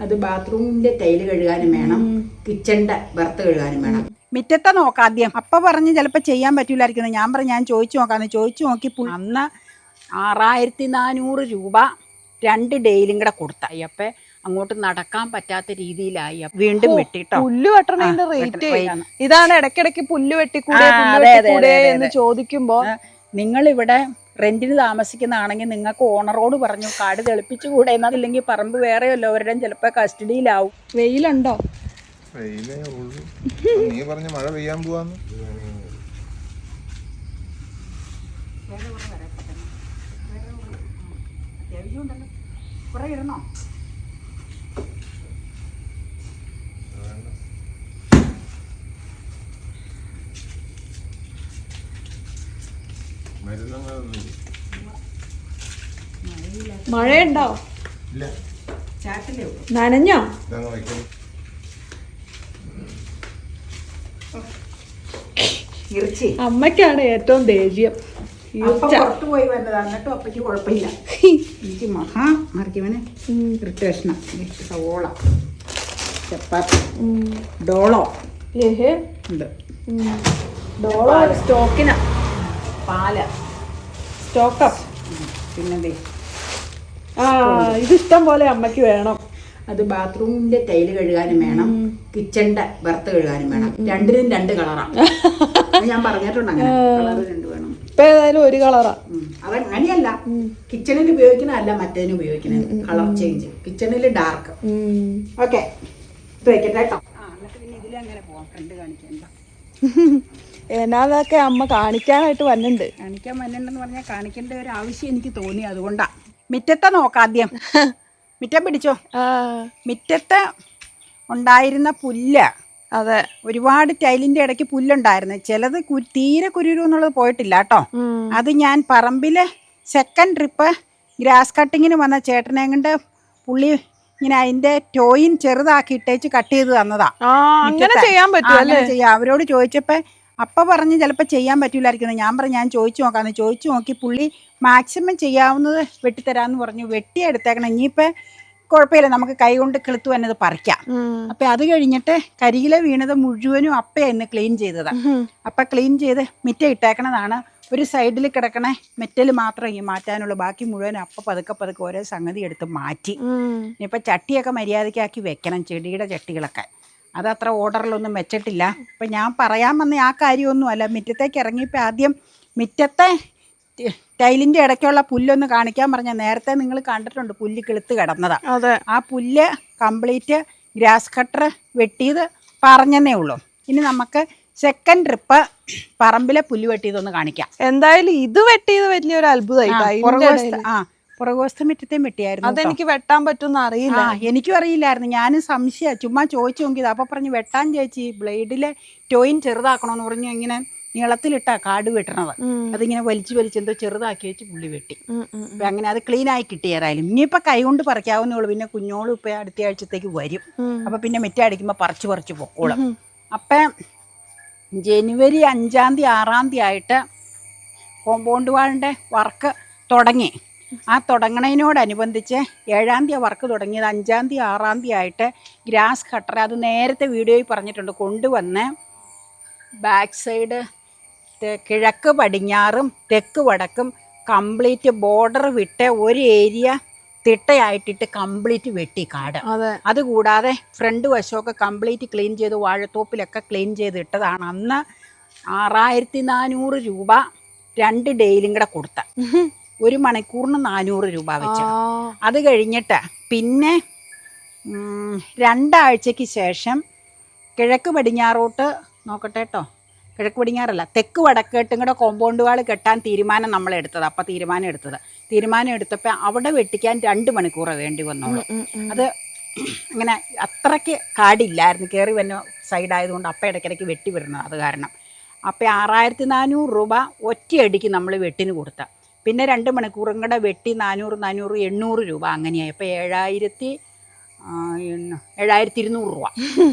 അത് ബാത്റൂമിന്റെ ടൈൽ കഴുകാനും വേണം കിച്ചണിന്റെ ബർത്ത് കഴുകാനും വേണം. മിറ്റത്തെ നോക്കാദ്യം അപ്പ പറഞ്ഞ് ചിലപ്പോ ചെയ്യാൻ പറ്റൂലായിരിക്കുന്നത് ഞാൻ പറഞ്ഞു ഞാൻ ചോദിച്ചു നോക്കാന്ന്. ചോദിച്ചു നോക്കി അന്ന് ആറായിരത്തി നാനൂറ് രൂപ രണ്ട് ഡെയിലും കൂടെ കൊടുത്തായി അപ്പൊ അങ്ങോട്ട് നടക്കാൻ പറ്റാത്ത രീതിയിലായി. അപ്പൊ വീണ്ടും വെട്ടിട്ടോ. പുല്ല് വെട്ടണതിന്റെ റേറ്റ് ഇതാണ് ഇടയ്ക്കിടയ്ക്ക് പുല്ല് വെട്ടിക്കൂടെ എന്ന്. ചോദിക്കുമ്പോ നിങ്ങൾ റെന്റിന് താമസിക്കുന്നതാണെങ്കിൽ നിങ്ങൾക്ക് ഓണറോട് പറഞ്ഞു കാട് തെളിപ്പിച്ചു കൂടെ എന്നതില്ലെങ്കിൽ പറമ്പ് വേറെ എല്ലാവരുടെയും ചിലപ്പോൾ കസ്റ്റഡിയിലാവും. വെയിലുണ്ടോ? നീ പറഞ്ഞ മഴ പെയ്യാൻ പോവാന്ന്. കുറെ ഇടണോ? മഴയുണ്ടോ? ഇല്ല. ചാറ്റിലേ ഉള്ളൂ. നനഞ്ഞോ? അമ്മയ്ക്കാണ് ഏറ്റവും ദേഷ്യം. പുറത്തു പോയി വന്നതാ. എന്നിട്ടും അപ്പയ്ക്ക് കുഴപ്പമില്ല. എനിക്ക് മഹാ മറിക്കുവനെ ഇറിറ്റേഷന. സവോള. ചപ്പാത്തി. ഡോളോ. ഉണ്ട്. ഡോളോ സ്റ്റോക്കിനാ. പാൽ. സ്റ്റോക്കപ്പ് പിന്നെ ദേ. ആ ഇത് ഇഷ്ടം പോലെ അമ്മയ്ക്ക് വേണം. അത് ബാത്റൂമിന്റെ ടൈൽ കഴുകാനും വേണം. കിച്ചണിന്റെ ബർത്ത് കഴുകാനും വേണം. രണ്ടിനും രണ്ട് കളറാണ് ഞാൻ പറഞ്ഞിട്ടുണ്ട് അങ്ങനെ. കളർ രണ്ട് വേണം. ഇപ്പൊ ഏതായാലും ഒരു കളറാ. അത് അങ്ങനെയല്ല. കിച്ചണിൽ ഉപയോഗിക്കുന്നതല്ല മറ്റേതിന് ഉപയോഗിക്കുന്നത്. Colour change. കിച്ചണിൽ ഡാർക്ക് ഓക്കെ. ഇത് വെക്കട്ടെ കേട്ടോ. ആ എന്നിട്ട് പിന്നെ ഇതിലങ്ങനെ പോവാം. ഫ്രണ്ട് കാണിക്കണ്ട എന്നാന്നൊക്കെ അമ്മ കാണിക്കാനായിട്ട് വന്നിട്ടുണ്ട് കാണിക്കാൻ വന്നിട്ടുണ്ടെന്ന് പറഞ്ഞാൽ കാണിക്കേണ്ട ഒരു ആവശ്യം എനിക്ക് തോന്നി അതുകൊണ്ടാ. മിറ്റത്തെ നോക്കാദ്യം. മിറ്റം പിടിച്ചോ? മിറ്റത്തെ ഉണ്ടായിരുന്ന പുല്ല്. അതെ. ഒരുപാട് ടൈലിന്റെ ഇടയ്ക്ക് പുല്ലുണ്ടായിരുന്നു. ചിലത് തീരെ കുരുരു എന്നുള്ളത് പോയിട്ടില്ല കേട്ടോ. അത് ഞാൻ പറമ്പിലെ സെക്കൻഡ് ട്രിപ്പ് ഗ്രാസ് കട്ടിങ്ങിന് വന്ന ചേട്ടനെ കൊണ്ട് പുള്ളി ഇങ്ങനെ അതിന്റെ ടോയിൻ ചെറുതാക്കി ഇട്ടേച്ച് കട്ട് ചെയ്ത് തന്നതാ. അങ്ങനെ ചെയ്യാൻ പറ്റും ചെയ്യാം. അവരോട് ചോദിച്ചപ്പോ അപ്പ പറഞ്ഞ് ചിലപ്പോൾ ചെയ്യാൻ പറ്റില്ലായിരിക്കുന്നത് ഞാൻ പറഞ്ഞു ഞാൻ ചോദിച്ചു നോക്കാമെന്ന് ചോദിച്ചു നോക്കി പുള്ളി മാക്സിമം ചെയ്യാവുന്നത് വെട്ടിത്തരാമെന്ന് പറഞ്ഞു. വെട്ടി വെട്ടിയെടുത്തേക്കണം ഇനിയിപ്പോൾ കുഴപ്പമില്ല നമുക്ക് കൈ കൊണ്ട് കിളുത്തു വന്നത് പറിക്കാം. അപ്പം അത് കഴിഞ്ഞിട്ട് കരിയില വീണത് മുഴുവനും അപ്പ ഇന്ന് ക്ലീൻ ചെയ്തതാണ്. അപ്പം ക്ലീൻ ചെയ്ത് മിറ്റ ഇട്ടേക്കണതാണ്. ഒരു സൈഡിൽ കിടക്കണ മെറ്റൽ മാത്രം ഈ മാറ്റാനുള്ളൂ. ബാക്കി മുഴുവൻ അപ്പ പതുക്കെ പതുക്കെ ഓരോ സംഗതി എടുത്ത് മാറ്റി. ഇനിയിപ്പോൾ ചട്ടിയൊക്കെ മര്യാദയ്ക്കാക്കി വെക്കണം. ചെടിയുടെ ചട്ടികളൊക്കെ. അതത്ര ഓർഡറിലൊന്നും വെച്ചിട്ടില്ല. അപ്പം ഞാൻ പറയാൻ വന്ന ആ കാര്യമൊന്നുമല്ല. മുറ്റത്തേക്ക് ഇറങ്ങിയപ്പോൾ ആദ്യം മുറ്റത്തെ ടൈലിന്റെ ഇടയ്ക്കുള്ള പുല്ലൊന്ന് കാണിക്കാൻ പറഞ്ഞാൽ നേരത്തെ നിങ്ങൾ കണ്ടിട്ടുണ്ട് പുല്ല് കിളുത്ത് കിടന്നതാണ് അതെ. ആ പുല്ല് കംപ്ലീറ്റ് ഗ്രാസ് കട്ടർ വെട്ടിയത് പറഞ്ഞതേ ഉള്ളൂ. ഇനി നമുക്ക് സെക്കൻഡ് ട്രിപ്പ് പറമ്പിലെ പുല്ല് വെട്ടിയതൊന്ന് കാണിക്കാം. എന്തായാലും ഇത് വെട്ടിയത് വലിയൊരു അത്ഭുതമായി ആ പുറകുവശത്തെ മുറ്റത്തെയും വെട്ടിയായിരുന്നു. അതെനിക്ക് വെട്ടാൻ പറ്റുമെന്ന് അറിയില്ല. എനിക്കും അറിയില്ലായിരുന്നു. ഞാനും സംശയ ചുമ്മാ ചോദിച്ചു നോക്കിയത്. അപ്പൊ പറഞ്ഞു വെട്ടാൻ ചേച്ചി ബ്ലേഡിലെ ടോയിൻ ചെറുതാക്കണമെന്ന് പറഞ്ഞു. ഇങ്ങനെ നീളത്തിലിട്ടാ കാട് വെട്ടണത്. അതിങ്ങനെ വലിച്ചു വലിച്ച് എന്തോ ചെറുതാക്കി വെച്ച് പുള്ളി വെട്ടി. അങ്ങനെ അത് ക്ലീൻ ആയി കിട്ടിയതായാലും. ഇനിയിപ്പോൾ കൈ കൊണ്ട് പറിക്കാവുന്നേ ഉള്ളൂ. പിന്നെ കുഞ്ഞോളും ഇപ്പം അടുത്ത ആഴ്ചത്തേക്ക് വരും. അപ്പൊ പിന്നെ മെറ്റ അടിക്കുമ്പോ പറിച്ച് പറിച്ച് പൊക്കോളും. അപ്പം ജനുവരി അഞ്ചാം തീയതി ആറാം തീയതി ആയിട്ട് കോമ്പൗണ്ട് വാളിന്റെ വർക്ക് തുടങ്ങി. ആ തുടങ്ങണതിനോടനുബന്ധിച്ച് ഏഴാം തീയതി വർക്ക് തുടങ്ങിയത് അഞ്ചാം തീയതി ആറാം തീയതി ആയിട്ട് ഗ്രാസ് കട്ടർ അത് നേരത്തെ വീഡിയോയിൽ പറഞ്ഞിട്ടുണ്ട്. കൊണ്ടുവന്ന് ബാക്ക് സൈഡ് കിഴക്ക് പടിഞ്ഞാറും തെക്ക് വടക്കും കംപ്ലീറ്റ് ബോർഡർ വിട്ട് ഒരു ഏരിയ തിട്ടയായിട്ടിട്ട് കംപ്ലീറ്റ് വെട്ടി കാട്. അതെ. അതുകൂടാതെ ഫ്രണ്ട് വശമൊക്കെ കംപ്ലീറ്റ് ക്ലീൻ ചെയ്ത് വാഴത്തോപ്പിലൊക്കെ ക്ലീൻ ചെയ്ത് ഇട്ടതാണ്. അന്ന് ആറായിരത്തി നാനൂറ് രൂപ രണ്ട് ഡെയിലും കൂടെ കൊടുത്ത. ഒരു മണിക്കൂറിന് നാനൂറ് രൂപ വെച്ച്. അത് കഴിഞ്ഞിട്ട് പിന്നെ രണ്ടാഴ്ചക്ക് രണ്ടാഴ്ചയ്ക്ക് ശേഷം കിഴക്ക് പടിഞ്ഞാറോട്ട് നോക്കട്ടെ കേട്ടോ കിഴക്ക് പടിഞ്ഞാറല്ല തെക്ക് വടക്കേട്ടും കൂടെ കോമ്പൗണ്ട് വാൾ കെട്ടാൻ തീരുമാനം നമ്മൾ എടുത്തത്. അപ്പം തീരുമാനം എടുത്തത്. തീരുമാനം എടുത്തപ്പോൾ അവിടെ വെട്ടിക്കാൻ രണ്ട് മണിക്കൂറേ വേണ്ടി ഉം. അത് അങ്ങനെ അത്രയ്ക്ക് കാടില്ലായിരുന്നു. കയറി വന്ന സൈഡായതുകൊണ്ട് അപ്പം ഇടയ്ക്കിടയ്ക്ക് വെട്ടി വിടണം അത് കാരണം. അപ്പം ആറായിരത്തി നാനൂറ് രൂപ ഒറ്റയടിക്ക് നമ്മൾ വെട്ടിന് കൊടുത്ത. പിന്നെ രണ്ട് മണിക്കൂറും കൂടെ വെട്ടി നാനൂറ് നാനൂറ് എണ്ണൂറ് രൂപ അങ്ങനെയായി. അപ്പോൾ ഏഴായിരത്തി ഏഴായിരത്തി ഇരുന്നൂറ് രൂപ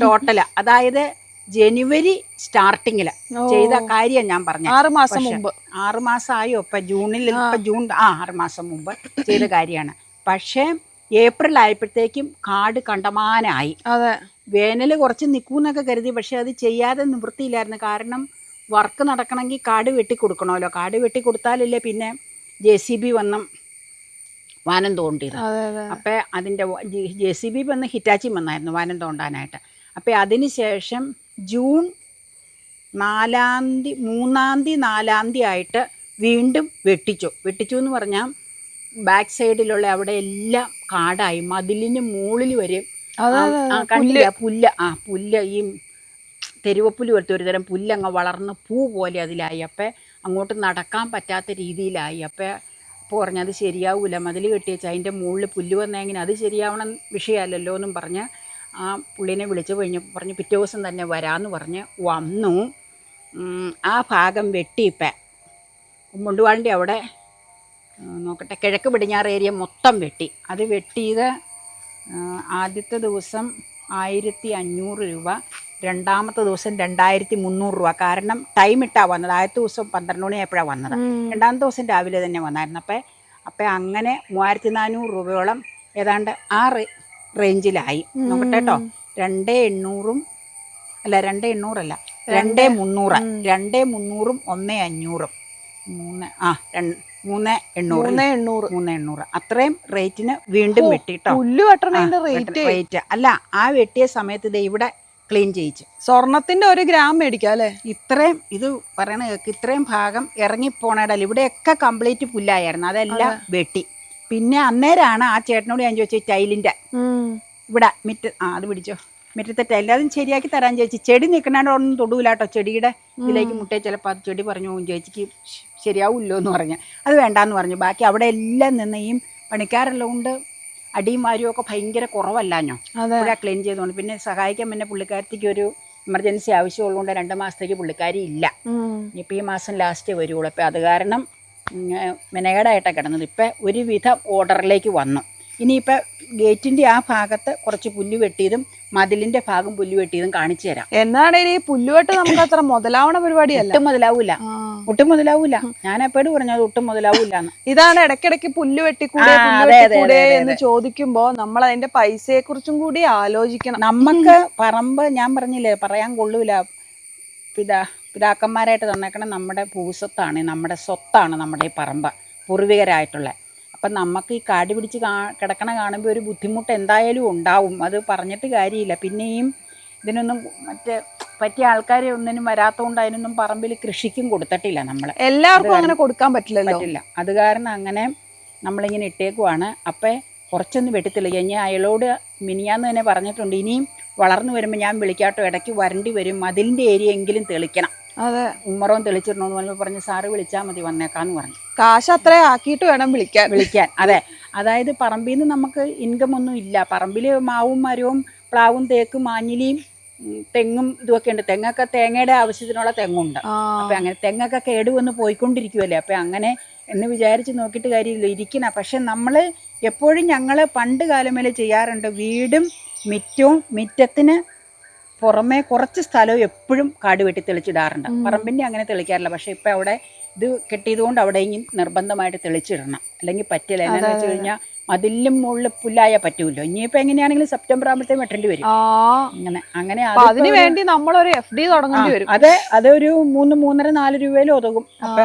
ടോട്ടൽ അതായത് ജനുവരി സ്റ്റാർട്ടിങ്ങിൽ ചെയ്ത കാര്യം ഞാൻ പറഞ്ഞു. ആറ് മാസം മുമ്പ്. ആറ് മാസമായോ ഇപ്പം ജൂണിൽ ഇപ്പം ജൂൺ ആ ആറ് മാസം മുമ്പ് ചെയ്ത കാര്യമാണ് പക്ഷേ ഏപ്രിൽ ആയപ്പോഴത്തേക്കും കാട് കണ്ടമാനായി. അതെ. വേനൽ കുറച്ച് നിൽക്കൂന്നൊക്കെ കരുതി. പക്ഷെ അത് ചെയ്യാതെ നിവൃത്തിയില്ലായിരുന്നു. കാരണം വർക്ക് നടക്കണമെങ്കിൽ കാട് വെട്ടി കൊടുക്കണമല്ലോ കാട് വെട്ടി കൊടുത്താലല്ലേ പിന്നെ ജെ സി ബി വന്നും വാനം തോണ്ടിയത്. അപ്പോൾ അതിന്റെ ജെ സി ബി വന്ന് ഹിറ്റാച്ചി വന്നായിരുന്നു വാനം തോണ്ടാനായിട്ട്. അപ്പോൾ അതിന് ശേഷം ജൂൺ നാലാം തീയതി മൂന്നാം തീയതി നാലാം തീയതി ആയിട്ട് വീണ്ടും വെട്ടിച്ചു. വെട്ടിച്ചു എന്ന് പറഞ്ഞാൽ ബാക്ക് സൈഡിലുള്ള അവിടെ എല്ലാം കാടായി. മതിലിന് മുകളിൽ വരെ കണ്ടില്ല? പുല്ല്. ആ പുല്ല് ഈ തെരുവപ്പുല്ല് പോലത്തെ ഒരു തരം പുല്ലങ്ങ് വളർന്ന് പൂ പോലെ അതിലായി. അപ്പം അങ്ങോട്ട് നടക്കാൻ പറ്റാത്ത രീതിയിലായി. അപ്പം അപ്പോൾ പറഞ്ഞു അത് ശരിയാവൂല. മതിൽ കെട്ടിയച്ച് അതിന്റെ മുകളിൽ പുല്ല് വന്നെങ്കിൽ അത് ശരിയാവണം വിഷയമല്ലല്ലോ എന്നും പറഞ്ഞ് ആ പുള്ളിനെ വിളിച്ചു കഴിഞ്ഞപ്പോൾ പറഞ്ഞ് പിറ്റേ ദിവസം തന്നെ വരാമെന്ന് പറഞ്ഞ് വന്നു. ആ ഭാഗം വെട്ടിയിപ്പം മുണ്ടുവാളിന്റെ അവിടെ നോക്കട്ടെ കിഴക്ക് പടിഞ്ഞാറ് ഏരിയ മൊത്തം വെട്ടി. അത് വെട്ടിയത് ആദ്യത്തെ ദിവസം ആയിരത്തി അഞ്ഞൂറ് രൂപ. രണ്ടാമത്തെ ദിവസം രണ്ടായിരത്തി മുന്നൂറ് രൂപ. കാരണം ടൈം ഇട്ടാ വന്നത്. ആദ്യത്തെ ദിവസം പന്ത്രണ്ട് മണിയായപ്പോഴാണ് വന്നത്. രണ്ടാമത്തെ ദിവസം രാവിലെ തന്നെ വന്നായിരുന്നു. അപ്പം അപ്പം അങ്ങനെ മൂവായിരത്തി നാനൂറ് രൂപയോളം ഏതാണ്ട് ആ റേഞ്ചിലായി നോക്കട്ടെ കേട്ടോ രണ്ടേ എണ്ണൂറും അല്ല രണ്ടേ എണ്ണൂറല്ല. രണ്ടേ മുന്നൂറ്. രണ്ടേ മുന്നൂറും ഒന്നേ അഞ്ഞൂറും. മൂന്ന് ആ മൂന്ന് എണ്ണൂറ്. മൂന്ന് എണ്ണൂറ്. മൂന്ന് എണ്ണൂറ്. അത്രയും റേറ്റിന് വീണ്ടും വെട്ടിട്ടോ. പുല്ല് റേറ്റ് റേറ്റ് അല്ല ആ വെട്ടിയ സമയത്ത് ഇവിടെ ക്ലീൻ ചെയ്യിച്ചു. സ്വർണത്തിന്റെ ഒരു ഗ്രാം മേടിക്കാം അല്ലേ? ഇത്രയും ഇത് പറയണ കേൾക്ക് ഇത്രയും ഭാഗം ഇറങ്ങിപ്പോണേടല്ല ഇവിടെയൊക്കെ കംപ്ലീറ്റ് പുല്ലായിരുന്നു അതെല്ലാം വെട്ടി. പിന്നെ അന്നേരമാണ് ആ ചേട്ടനോട് ഞാൻ ചോദിച്ചത് ടൈലിന്റെ ഇവിടെ മിറ്റ ആ അത് പിടിച്ചോ. മിറ്റത്തെ ടൈൽ അതും ശരിയാക്കി തരാൻ ചോദിച്ചു. ചെടി നിൽക്കണോണ്ട് ഒന്നും തൊടുവില്ലാട്ടോ ചെടിയുടെ ഇതിലേക്ക് മുട്ടേ ചിലപ്പോൾ അത് ചെടി പറഞ്ഞു പോകും. ചേച്ചിക്ക് ശരിയാവില്ലോ എന്ന് പറഞ്ഞു. അത് വേണ്ടാന്ന് പറഞ്ഞു. ബാക്കി അവിടെ എല്ലാം നിന്നെയും കൊണ്ട് അടിയും വാരിയും ഒക്കെ ഭയങ്കര കുറവല്ലാഞ്ഞോ? അതെ. ക്ലീൻ ചെയ്തുകൊണ്ട് പിന്നെ സഹായിക്കാൻ പിന്നെ പുള്ളിക്കാരത്തിക്ക് ഒരു എമർജൻസി ആവശ്യമുള്ളതുകൊണ്ട് രണ്ട് മാസത്തേക്ക് പുള്ളിക്കാരി ഇല്ല. ഇപ്പം ഈ മാസം ലാസ്റ്റ് വരുള്ളൂ അപ്പം അത് കാരണം മെനകേടായിട്ടാണ് കിടന്നത്. ഇപ്പം ഒരുവിധം ഓർഡറിലേക്ക് വന്നു. ഇനിയിപ്പോൾ ഗേറ്റിന്റെ ആ ഭാഗത്ത് കുറച്ച് പുല്ല് വെട്ടിയതും മതിലിന്റെ ഭാഗം പുല്ലുവെട്ടിയതും കാണിച്ചു തരാം. എന്നാണേലും ഈ പുല്ലുവെട്ട് നമുക്ക് അത്ര മുതലാവണ പരിപാടിയല്ല? ഒട്ടും മുതലാവൂല. ഒട്ടും മുതലാവൂല. ഞാൻ എപ്പോഴും പറഞ്ഞത് ഒട്ടും മുതലാവൂല ഇതാണ് ഇടയ്ക്കിടയ്ക്ക് പുല്ല് വെട്ടിക്കൂടെ എന്ന് ചോദിക്കുമ്പോ നമ്മൾ അതിന്റെ പൈസയെ കുറിച്ചും കൂടി ആലോചിക്കണം. നമുക്ക് പറമ്പ് ഞാൻ പറഞ്ഞില്ലേ പറയാൻ കൊള്ളൂല. പിതാ പിതാക്കന്മാരായിട്ട് തന്നേക്കണ നമ്മുടെ ഭൂസ്വത്താണ് നമ്മുടെ സ്വത്താണ് നമ്മുടെ ഈ പറമ്പ്. പൂർവികരായിട്ടുള്ള അപ്പം നമുക്ക് ഈ കാടി പിടിച്ച് കാ കിടക്കണ കാണുമ്പോൾ ഒരു ബുദ്ധിമുട്ട് എന്തായാലും ഉണ്ടാവും. അത് പറഞ്ഞിട്ട് കാര്യമില്ല. പിന്നെയും ഇതിനൊന്നും മറ്റേ പറ്റിയ ആൾക്കാർ ഒന്നിനും വരാത്തതുകൊണ്ട് അതിനൊന്നും പറമ്പിൽ കൃഷിക്കും കൊടുത്തിട്ടില്ല നമ്മൾ എല്ലാവർക്കും അങ്ങനെ കൊടുക്കാൻ പറ്റില്ലല്ലോ? പറ്റില്ല. അത് കാരണം അങ്ങനെ നമ്മളിങ്ങനെ ഇട്ടേക്കുവാണ്. അപ്പം കുറച്ചൊന്നും വെട്ടിത്തെളിക്കുക ഞാൻ അയാളോട് മിനിയാന്ന് തന്നെ പറഞ്ഞിട്ടുണ്ട്. ഇനിയും വളർന്നു വരുമ്പോൾ ഞാൻ വിളിക്കാട്ടോ. ഇടയ്ക്ക് വരണ്ടി വരും. മതിലിന്റെ ഏരിയ എങ്കിലും തെളിക്കണം. അതെ ഉമ്മറോൻ തെളിച്ചിടണമെന്ന് പറഞ്ഞപ്പോൾ പറഞ്ഞ് സാറ് വിളിച്ചാൽ മതി വന്നേക്കാന്ന് പറഞ്ഞു. കാശ് അത്ര ആക്കിയിട്ട് വേണം വിളിക്കാൻ. വിളിക്കാൻ അതെ. അതായത് പറമ്പിൽ നിന്ന് നമുക്ക് ഇൻകം ഒന്നും ഇല്ല. പറമ്പിൽ മാവും മരവും പ്ലാവും തേക്കും മാഞ്ഞിലിയും തെങ്ങും ഇതുമൊക്കെ ഉണ്ട്. തെങ്ങൊക്കെ തേങ്ങയുടെ ആവശ്യത്തിനുള്ള തെങ്ങുണ്ട്. അപ്പം അങ്ങനെ തെങ്ങൊക്കെ കേടുവന്ന് പോയിക്കൊണ്ടിരിക്കുമല്ലേ അപ്പം അങ്ങനെ എന്ന് വിചാരിച്ച് നോക്കിയിട്ട് കാര്യമില്ല. ഇരിക്കണം പക്ഷെ നമ്മൾ എപ്പോഴും ഞങ്ങൾ പണ്ട് കാലം ചെയ്യാറുണ്ട് വീടും മിറ്റവും മിറ്റത്തിന് പുറമേ കുറച്ച് സ്ഥലവും എപ്പോഴും കാട് വെട്ടി തെളിച്ചിടാറുണ്ട്. പറമ്പിന്റെ അങ്ങനെ തെളിക്കാറില്ല. പക്ഷേ ഇപ്പം അവിടെ ഇത് കെട്ടിയതുകൊണ്ട് അവിടെ ഇനി നിർബന്ധമായിട്ട് തെളിച്ചിടണം. അല്ലെങ്കിൽ പറ്റില്ല. എന്താണെന്ന് വെച്ച് കഴിഞ്ഞാൽ മതിലും മുകളിൽ പുല്ലായ പറ്റൂല്ലോ. ഇനിയിപ്പോ എങ്ങനെയാണെങ്കിലും സെപ്റ്റംബർ ആകുമ്പോഴത്തേക്കും വെട്ടേണ്ടി വരും. അങ്ങനെ അങ്ങനെ അതിന് വേണ്ടി നമ്മളൊരു എഫ് ഡി തുടങ്ങേണ്ടി വരും. അതെ അതൊരു മൂന്ന് മൂന്നര നാല് രൂപയിലും ഒതുകും അപ്പൊ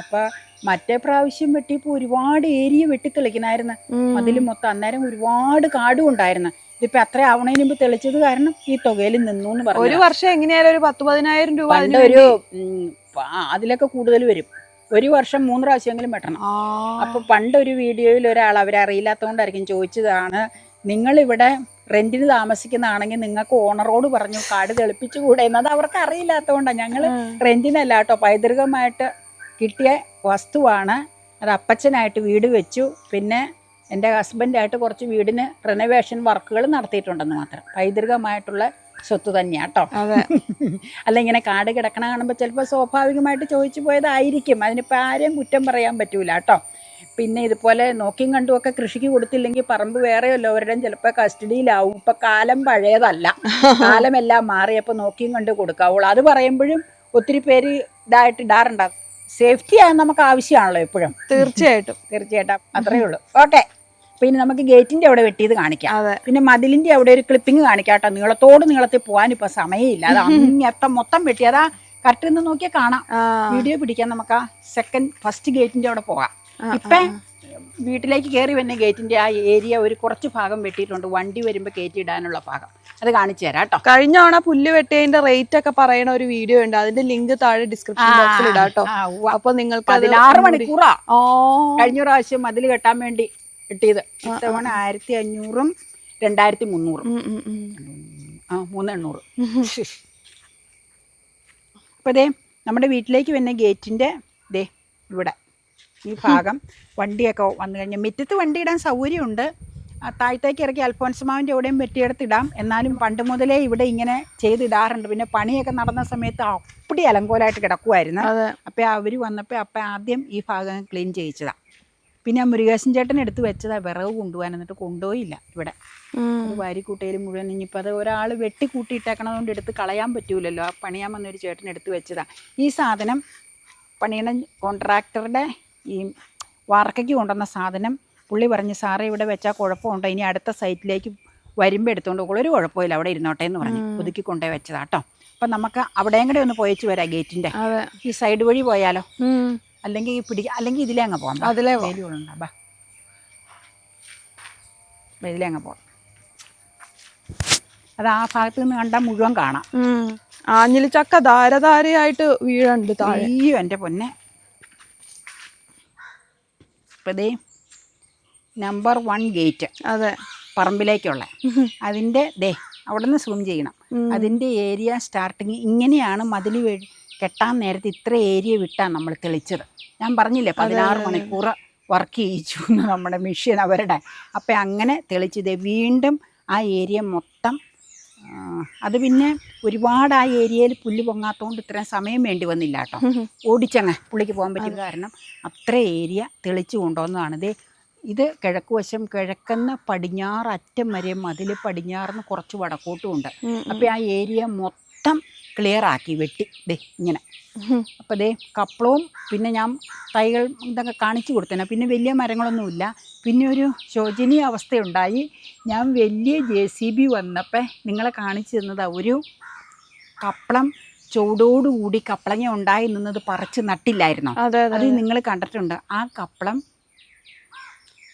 അപ്പൊ മറ്റേ പ്രാവശ്യം വെട്ടിയപ്പോ ഒരുപാട് ഏരിയ വെട്ടിത്തെളിക്കണായിരുന്നു ഉം. അതിൽ മൊത്തം അന്നേരം ഒരുപാട് കാടും ഉണ്ടായിരുന്നു. ഇതിപ്പോ അത്ര ആവണതിന് മുമ്പ് തെളിച്ചത് കാരണം ഈ തുകയിൽ നിന്നു എന്ന് ഒരു വർഷം എങ്ങനെയായാലും ഒരു പത്ത് പതിനായിരം രൂപ ഒരു അതിലൊക്കെ കൂടുതൽ വരും. ഒരു വർഷം മൂന്ന് പ്രാവശ്യമെങ്കിലും വെട്ടണം. അപ്പൊ പണ്ട് ഒരു വീഡിയോയിൽ ഒരാൾ അവരെ അറിയില്ലാത്തതുകൊണ്ടായിരിക്കും ചോദിച്ചതാണ് നിങ്ങൾ ഇവിടെ റെന്റിന് താമസിക്കുന്നതാണെങ്കിൽ നിങ്ങൾക്ക് ഓണറോട് പറഞ്ഞു കാട് തെളിപ്പിച്ചുകൂടെ? എന്നത് അവർക്ക് അറിയില്ലാത്തതുകൊണ്ടാണ് ഞങ്ങൾ. റെന്റിനല്ല കേട്ടോ. പൈതൃകമായിട്ട് കിട്ടിയ വസ്തുവാണ്. അത് അപ്പച്ചനായിട്ട് വീട് വെച്ചു. പിന്നെ എന്റെ ഹസ്ബൻഡായിട്ട് കുറച്ച് വീടിന് റിനോവേഷൻ വർക്കുകൾ നടത്തിയിട്ടുണ്ടെന്ന് മാത്രം. പൈതൃകമായിട്ടുള്ള സ്വത്ത് തന്നെയാണ് കേട്ടോ അല്ല ഇങ്ങനെ കാട് കിടക്കണ കാണുമ്പോൾ ചിലപ്പോൾ സ്വാഭാവികമായിട്ട് ചോദിച്ചു പോയതായിരിക്കും. അതിനിപ്പോൾ ആരെയും കുറ്റം പറയാൻ പറ്റൂല കേട്ടോ പിന്നെ ഇതുപോലെ നോക്കിയും കണ്ടും ഒക്കെ കൃഷിക്ക് കൊടുത്തില്ലെങ്കിൽ പറമ്പ് വേറെയല്ലോ അവരുടെയും ചിലപ്പോൾ കസ്റ്റഡിയിലാവും. ഇപ്പം കാലം പഴയതല്ല. കാലമെല്ലാം മാറിയപ്പോൾ നോക്കിയും കണ്ട് കൊടുക്കാവുള്ളൂ. അത് പറയുമ്പോഴും ഒത്തിരി പേര് ഇതായിട്ട് ഇടാറുണ്ടാകും സേഫ്റ്റി ആണ് നമുക്ക് ആവശ്യമാണല്ലോ എപ്പോഴും. തീർച്ചയായിട്ടും. തീർച്ചയായിട്ടും. അത്രയേ ഉള്ളൂ. ഓക്കെ. അപ്പൊ ഇനി നമുക്ക് ഗേറ്റിന്റെ അവിടെ വെട്ടിയത് കാണിക്കാം. പിന്നെ മതിലിന്റെ അവിടെ ഒരു ക്ലിപ്പിംഗ് കാണിക്കാം കേട്ടോ നീളത്തോട് നീളത്തിൽ പോകാൻ ഇപ്പൊ സമയമില്ല. അത് അങ്ങത്തം മൊത്തം വെട്ടി. അതാ കറക്റ്റ് നിന്ന് നോക്കിയാൽ കാണാം. വീഡിയോ പിടിക്കാൻ നമുക്ക് ആ സെക്കൻഡ് ഫസ്റ്റ് ഗേറ്റിന്റെ അവിടെ പോകാം. ഇപ്പൊ വീട്ടിലേക്ക് കയറി വന്ന ഗേറ്റിന്റെ ആ ഏരിയ ഒരു കുറച്ച് ഭാഗം വെട്ടിയിട്ടുണ്ട്. വണ്ടി വരുമ്പോൾ കയറ്റി ഇടാനുള്ള ഭാഗം. അത് കാണിച്ചു തരാം കേട്ടോ. കഴിഞ്ഞ തവണ പുല്ല് വെട്ടിയതിന്റെ റേറ്റ് ഒക്കെ പറയുന്ന ഒരു വീഡിയോ ഉണ്ട്. അതിന്റെ ലിങ്ക് താഴെ ഡിസ്ക്രിപ്ഷൻ ബോക്സിൽ ഇടാം കേട്ടോ. അപ്പൊ നിങ്ങൾക്ക് ആറ് പതിനാറ് മണിക്കൂറാ. ഓ കഴിഞ്ഞ പ്രാവശ്യം മതിൽ കെട്ടാൻ വേണ്ടി കിട്ടിയത്. ഇത്തവണ ആയിരത്തി അഞ്ഞൂറും രണ്ടായിരത്തി മുന്നൂറും. ആ മൂന്നെണ്ണൂറ്. അപ്പോൾ ദേ നമ്മുടെ വീട്ടിലേക്ക് വരുന്ന ഗേറ്റിന്റെ ദേ ഇവിടെ ഈ ഭാഗം വണ്ടിയൊക്കെ വന്നു കഴിഞ്ഞാൽ മുറ്റത്ത് വണ്ടി ഇടാൻ സൗകര്യമുണ്ട്. ആ താഴത്തേക്ക് ഇറക്കി അൽഫോൻസമാവിന്റെ എവിടെയും വെട്ടിയെടുത്തിടാം എന്നാലും പണ്ട് മുതലേ ഇവിടെ ഇങ്ങനെ ചെയ്തിടാറുണ്ട്. പിന്നെ പണിയൊക്കെ നടന്ന സമയത്ത് അപ്പടി അലങ്കോലമായിട്ട് കിടക്കുമായിരുന്നു അപ്പം അപ്പോൾ അവർ വന്നപ്പോൾ അപ്പം ആദ്യം ഈ ഭാഗം ക്ലീൻ ചെയ്യിച്ചതാണ് പിന്നെ ആ മുരുകേശൻ ചേട്ടൻ എടുത്ത് വെച്ചതാ വിറക് കൊണ്ടുപോകാൻ എന്നിട്ട് കൊണ്ടുപോയില്ല ഇവിടെ. വാരിക്കൂട്ടയിൽ മുഴുവൻ ഇനിയിപ്പോൾ അത് ഒരാൾ വെട്ടി കൂട്ടിയിട്ടേക്കണതുകൊണ്ട് എടുത്ത് കളയാൻ പറ്റൂലല്ലോ. ആ പണിയാൻ വന്നൊരു ചേട്ടൻ എടുത്ത് വെച്ചതാ. ഈ സാധനം പണിയണ കോൺട്രാക്ടറുടെ ഈ വാർക്കയ്ക്ക് കൊണ്ടുവന്ന സാധനം പുള്ളി പറഞ്ഞ് സാറേ ഇവിടെ വെച്ചാൽ കുഴപ്പമുണ്ടോ? ഇനി അടുത്ത സൈറ്റിലേക്ക് വരുമ്പോൾ എടുത്തുകൊണ്ട് പോകും. ഒരു കുഴപ്പമില്ല അവിടെ ഇരുന്നോട്ടെ എന്ന് പറഞ്ഞു. ഒതുക്കി കൊണ്ടേ വെച്ചതാ കേട്ടോ അപ്പം നമുക്ക് അവിടെയും കൂടെ ഒന്ന് പോയിച്ച് വരാം ഗേറ്റിന്റെ ഈ സൈഡ് വഴി പോയാലോ. അല്ലെങ്കിൽ ഈ പിടി അല്ലെങ്കിൽ ഇതിലേ അങ്ങ് പോകാം അതിലേ. വേലികളുണ്ടാ ബാ. വേലിയിലേ ഇതിലേ അങ്ങ് പോകാം അത് ആ ഭാഗത്ത് നിന്ന് കണ്ടാൽ മുഴുവൻ കാണാം. ആഞ്ഞിലി ചക്ക ധാരധാരയായിട്ട് വീഴുണ്ട് അയ്യോ എന്റെ പൊന്നെ. ഇപ്പം ദേ നമ്പർ വൺ ഗേറ്റ് അതെ. പറമ്പിലേക്കുള്ള. അതിന്റെ ദേ അവിടെ നിന്ന് സൂം ചെയ്യണം അതിന്റെ ഏരിയ സ്റ്റാർട്ടിങ് ഇങ്ങനെയാണ് മതിൽ കെട്ടാൻ നേരത്തെ ഇത്ര ഏരിയ വിട്ടാണ് നമ്മൾ തെളിച്ചത്. ഞാൻ പറഞ്ഞില്ലേ പതിനാറ് മണിക്കൂർ വർക്ക് ചെയ്യിച്ചു എന്ന് നമ്മുടെ മെഷീൻ അവരുടെ. അപ്പം അങ്ങനെ തെളിച്ചത് വീണ്ടും ആ ഏരിയ മൊത്തം അത് പിന്നെ ഒരുപാട് ആ ഏരിയയിൽ പുല്ല് പൊങ്ങാത്തതുകൊണ്ട് ഇത്രയും സമയം വേണ്ടി വന്നില്ല കേട്ടോ. ഓടിച്ചങ്ങ് പുള്ളിക്ക് പോകാൻ പറ്റിയത് കാരണം അത്ര ഏരിയ തെളിച്ചു കൊണ്ടുവന്നതാണ്. ഇത് ഇത് കിഴക്ക് വശം കിഴക്കെന്ന് പടിഞ്ഞാറ് അറ്റം വരെ മതിൽ പടിഞ്ഞാറിന്ന് കുറച്ച് വടക്കോട്ടും ഉണ്ട്. അപ്പോൾ ആ ഏരിയ മൊത്തം ക്ലിയർ ആക്കി വെട്ടി. ദേ ഇങ്ങനെ. അപ്പോൾ ദേ കപ്പളവും പിന്നെ ഞാൻ തൈകൾ ഇതൊക്കെ കാണിച്ചു കൊടുത്തേനെ പിന്നെ വലിയ മരങ്ങളൊന്നുമില്ല. പിന്നെ ഒരു ശോചനീയ അവസ്ഥയുണ്ടായി. ഞാൻ വലിയ ജെ സി ബി വന്നപ്പോൾ നിങ്ങളെ കാണിച്ചു തന്നത് ഒരു കപ്പളം ചൂടോടുകൂടി കപ്പളങ്ങ ഉണ്ടായി നിന്നത് പറിച്ച് നട്ടില്ലായിരുന്നോ? അത് അതെ നിങ്ങൾ കണ്ടിട്ടുണ്ട്. ആ കപ്പളം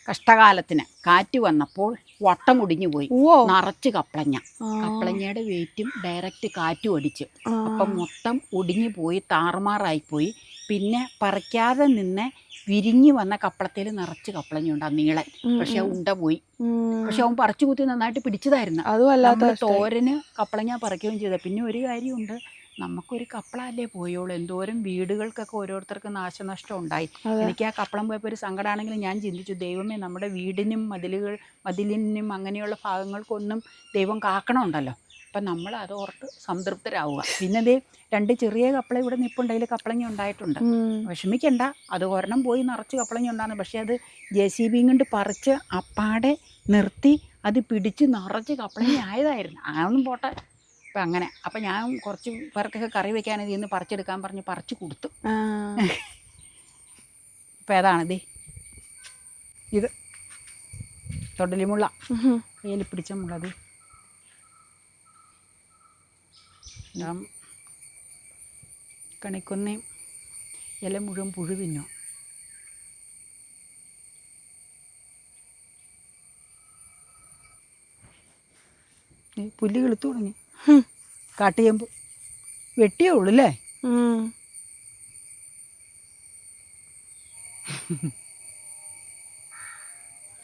കഷ്ടകാലത്തിന് കാറ്റ് വന്നപ്പോൾ വട്ടമുടിഞ്ഞു പോയി. ഓ നിറച്ച് കപ്പളഞ്ഞ കപ്പളഞ്ഞയുടെ വെയിറ്റും ഡയറക്റ്റ് കാറ്റും അടിച്ച്. അപ്പം മൊത്തം ഒടിഞ്ഞു പോയി താറുമാറായി പോയി. പിന്നെ പറിക്കാതെ നിന്ന് വിരിഞ്ഞു വന്ന കപ്പളത്തിൽ നിറച്ച് കപ്പളഞ്ഞുണ്ട് ആ നീളൻ. പക്ഷെ ഉണ്ട പോയി. പക്ഷെ അവൻ പറിച്ചു കുത്തി നന്നായിട്ട് പിടിച്ചതായിരുന്നു. തോരന് കപ്പളങ്ങ പറിക്കുകയും ചെയ്ത. പിന്നെ ഒരു കാര്യമുണ്ട്. നമുക്കൊരു കപ്പളല്ലേ പോയോളൂ എന്തോരം വീടുകൾക്കൊക്കെ ഓരോരുത്തർക്ക് നാശനഷ്ടം ഉണ്ടായി. എനിക്ക് ആ കപ്പളം പോയപ്പോൾ ഒരു സങ്കടമാണെങ്കിലും ഞാൻ ചിന്തിച്ചു ദൈവമേ നമ്മുടെ വീടിനും മതിലുകൾ മതിലിനും അങ്ങനെയുള്ള ഭാഗങ്ങൾക്കൊന്നും ദൈവം കാക്കണമുണ്ടല്ലോ. അപ്പം നമ്മൾ അത് ഓർത്ത് സംതൃപ്തരാവുക. പിന്നെ ദേ രണ്ട് ചെറിയ കപ്പള ഇവിടെ നിപ്പുണ്ട് അതിൽ കപ്പളങ്ങ ഉണ്ടായിട്ടുണ്ട്. വിഷമിക്കണ്ട. അത് ഒരെണ്ണം പോയി നിറച്ച് കപ്പളങ്ങ ഉണ്ടാകുന്നു പക്ഷേ അത് ജെ സി ബി കൊണ്ട് പറിച്ച് അപ്പാടെ നിർത്തി അത് പിടിച്ച് നിറച്ച് കപ്പളങ്ങ ആയതായിരുന്നു. അതൊന്നും പോട്ടെ. അപ്പം അങ്ങനെ. അപ്പം ഞാൻ കുറച്ച് പേർക്കൊക്കെ കറി വെക്കാൻ ഇതിൽ നിന്ന് പറിച്ചെടുക്കാൻ പറഞ്ഞ് പറിച്ച് കൊടുത്തു. ഇപ്പം ഏതാണിത് ഇത്? തൊടലിമുള്ള മുള്ള കയ്യിൽ പിടിച്ച മുള്ളത്. ഞാൻ കണിക്കൊന്നയും ഇല മുഴുവൻ പുഴു തിന്നു. ഈ പുല്ല് കിളുത്തു തുടങ്ങി. കാട്ടുചെമ്പ് വെട്ടിയേ ഉള്ളൂ അല്ലേ?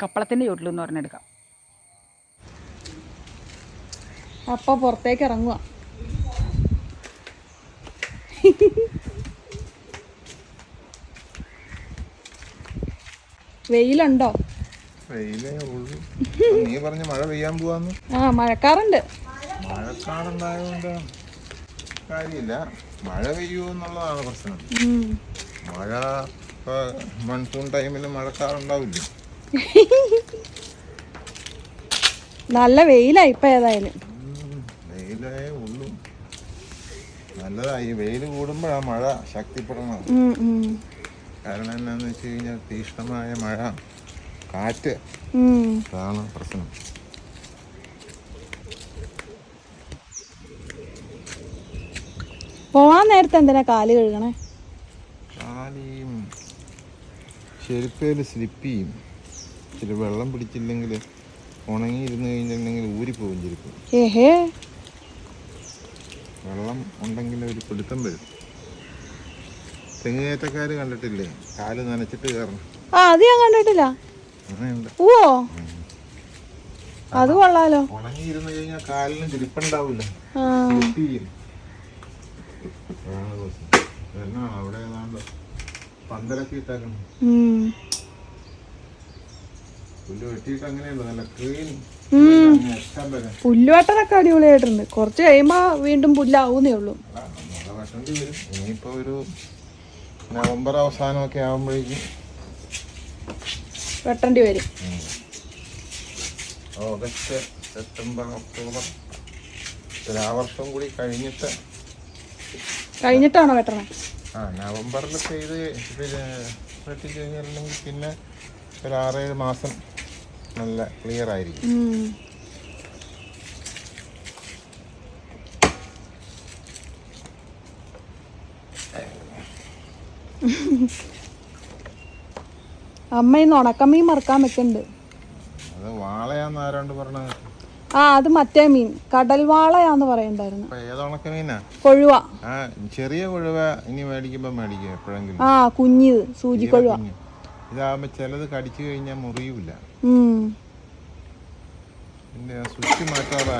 കപ്പളത്തിന്റെ കപ്പളത്തിന്റെ എന്ന് പറഞ്ഞെടുക്കാം അപ്പൊ പുറത്തേക്ക് ഇറങ്ങുക വെയിലുണ്ടോ? വെയിലേ ഉള്ളൂ. നീ പറഞ്ഞ മഴ പെയ്യാൻ പോവാന്ന്. ആ മഴക്കാറുണ്ട്. മഴക്കാടുണ്ടായതുകൊണ്ട് കാര്യമില്ല. മഴ പെയ്യൂ എന്നുള്ളതാണ് പ്രശ്നം. മഴ ഇപ്പൊ മൺസൂൺ ടൈമിൽ മഴക്കാറുണ്ടാവില്ല നല്ല വെയിലായി ഇപ്പൊ ഏതായാലും. വെയിലേ ഉള്ളൂ. നല്ലതായി. വെയിൽ കൂടുമ്പോഴാ മഴ ശക്തിപ്പെടണം ഉം, ഉം. കാരണം എന്നാന്ന് വെച്ച് കഴിഞ്ഞാൽ തീക്ഷ്ണമായ മഴ കാറ്റ്. അതാണ് പ്രശ്നം. പോവാൻ നേരത്തെ എന്തിനാ കാൽ കഴുകണേ? കാലിയും ചെരുപ്പേൽ സ്ലിപ്പ് ചെയ്യും. ഇച്ചിരി വെള്ളം പിടിച്ചില്ലെങ്കിൽ ഉണങ്ങിയിരുന്ന് കഴിഞ്ഞിട്ടുണ്ടെങ്കിൽ ഊരിപ്പോവും ചെരുപ്പ്. ഏഹേ. വെള്ളം ഉണ്ടെങ്കിൽ ഒരു പിടുത്തം വരും. തെങ്ങുകയറ്റക്കാർ കണ്ടിട്ടില്ലേ? കാൽ നനച്ചിട്ട് കയറണം. ആ അത് ഞാൻ കണ്ടിട്ടില്ല. ഓ അത് കൊള്ളാലോ. ഉണങ്ങിയിരുന്ന് കഴിഞ്ഞാൽ കാലിന് ഗ്രിപ്പുണ്ടാവില്ല ആ. സ്ലിപ്പ് ചെയ്യും എന്നാണ് അവിടെ ഏതാണ്ട് പന്തലൊക്കെ ഇട്ടേക്കണം ഉം. പുല്ല് വെട്ടിയിട്ട് അങ്ങനെയുണ്ട്. നല്ല ക്ലീൻ പുല്ലുവട്ടനൊക്കെ അടിപൊളിയായിട്ടുണ്ട്. കുറച്ച് കഴിയുമ്പോ വീണ്ടും പുല്ലാവുന്നേ ഉള്ളൂ. നവംബർ ഇനിയിപ്പോ ഒരു നവംബർ അവസാനമൊക്കെ ആകുമ്പോഴേക്കും വെട്ടേണ്ടി വരും. August September October. ഒരു ആ വർഷം കൂടി കഴിഞ്ഞിട്ട് കഴിഞ്ഞിട്ടാണോ വെട്ടണേ ആ നവംബറിൽ ചെയ്ത് പിന്നെ വെട്ടി കഴിഞ്ഞിട്ടുണ്ടെങ്കിൽ പിന്നെ ഒരു ആറേഴ് മാസം നല്ല ക്ലിയർ ആയിരിക്കും. അമ്മ ഇന്ന് ഉണക്കമ്മയും മറക്കാൻ വെക്കുന്നുണ്ട് അത് വാളയാന്ന് ആരാണ്ട് പറഞ്ഞത്. ആ അത് മറ്റേ മീൻ. കടൽവാളയാന്ന് പറയണ്ടായിരുന്നു. കൊഴുവ. ചെറിയ കൊഴുവ ഇനി മേടിക്കുമ്പോ മേടിക്കും എപ്പോഴെങ്കിലും. ആ കുഞ്ഞിത് സൂചി കൊഴുവ. ഇതാകുമ്പോ ചിലത് കടിച്ചു കഴിഞ്ഞാൽ മുറിയൂല. ആ സ്വിച്ച് മാറ്റാതെ